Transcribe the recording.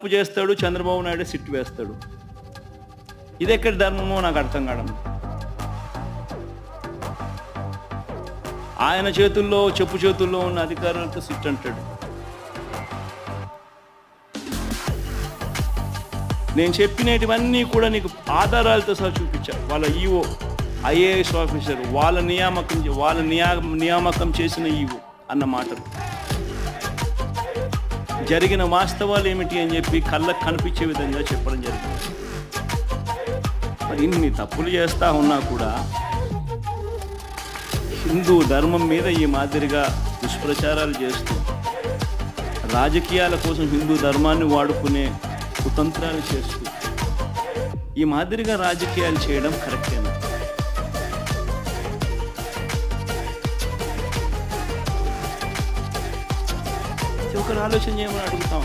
తప్పు చేస్తాడు చంద్రబాబు నాయుడు సిట్టు వేస్తాడు. ఇది ఎక్కడి ధర్మమో నాకు అర్థం కావడం ఆయన చేతుల్లో చెప్పు చేతుల్లో ఉన్న అధికారులతో సిట్ అంటాడు. నేను చెప్పినటివన్నీ కూడా నీకు ఆధారాలతో సహా చూపించాను వాళ్ళ ఈఓ ఐఏఎస్ ఆఫీసర్ వాళ్ళ నియామకం వాళ్ళ నియా నియామకం చేసిన ఈఓ అన్న మాటలు. జరిగిన వాస్తవాలు ఏమిటి అని చెప్పి కళ్ళకు కనిపించే విధంగా చెప్పడం జరిగింది. మరి ఇన్ని తప్పులు చేస్తూ ఉన్నా కూడా హిందూ ధర్మం మీద ఈ మాదిరిగా దుష్ప్రచారాలు చేస్తూ రాజకీయాల కోసం హిందూ ధర్మాన్ని వాడుకునే కుతంత్రాలు చేస్తూ ఈ మాదిరిగా రాజకీయాలు చేయడం కరెక్టేనా? ఒకరు ఆలోచన చేయమని అడుగుతాం.